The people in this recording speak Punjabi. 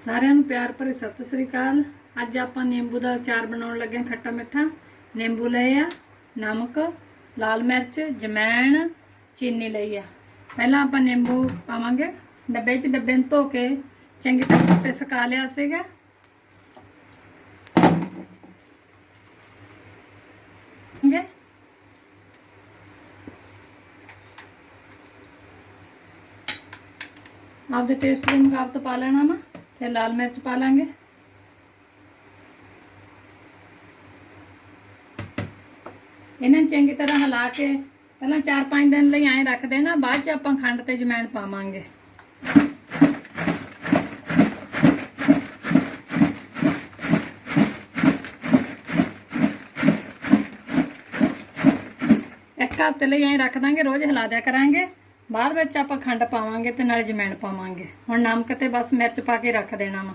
ਸਾਰਿਆਂ ਨੂੰ ਪਿਆਰ ਭਰੀ ਸਤਿ ਸ੍ਰੀ ਅਕਾਲ। ਅੱਜ ਆਪਾਂ ਨਿੰਬੂ ਦਾ ਅਚਾਰ ਬਣਾਉਣ ਲੱਗੇ ਹਾਂ ਖੱਟਾ ਮਿੱਠਾ। ਨਿੰਬੂ ਲਏ ਆ, ਨਮਕ, ਲਾਲ ਮਿਰਚ, ਜਮੈਣ, ਚੀਨੀ ਲਈ ਆ। ਪਹਿਲਾਂ ਆਪਾਂ ਨਿੰਬੂ ਪਾਵਾਂਗੇ। ਡੱਬੇ 'ਚ ਡੱਬੇ ਨੂੰ ਧੋ ਕੇ ਚੰਗੀ ਤਰ੍ਹਾਂ ਪਿਸਕਾ ਲਿਆ ਸੀਗਾ। ਠੀਕ ਆਪਦੇ ਟੇਸਟ ਦੇ ਮੁਤਾਬਕ ਪਾ ਲੈਣਾ ਵਾ ਫਿਰ ਲਾਲ ਮਿਰਚ ਪਾ ਲਾਂਗੇ। ਇਹਨਾਂ ਨੂੰ ਚੰਗੀ ਤਰ੍ਹਾਂ ਹਿਲਾ ਕੇ ਪਹਿਲਾਂ 4-5 ਦਿਨ ਲਈ ਐਂ ਰੱਖ ਦੇਣਾ ਬਾਅਦ ਚ ਆਪਾਂ ਖੰਡ ਤੇ ਜਮੈਣ ਪਾਵਾਂਗੇ। ਇੱਕ ਹਫ਼ਤੇ ਲਈ ਐਂ ਰੱਖ ਦਾਂਗੇ, ਰੋਜ਼ ਹਿਲਾ ਦਿਆ ਕਰਾਂਗੇ। ਬਾਅਦ ਵਿੱਚ ਆਪਾਂ ਖੰਡ ਪਾਵਾਂਗੇ ਤੇ ਨਾਲੇ ਜਮੈਣ ਪਾਵਾਂਗੇ। ਹੁਣ ਨਮਕ ਤੇ ਬਸ ਮਿਰਚ ਪਾ ਕੇ ਰੱਖ ਦੇਣਾ ਵਾ।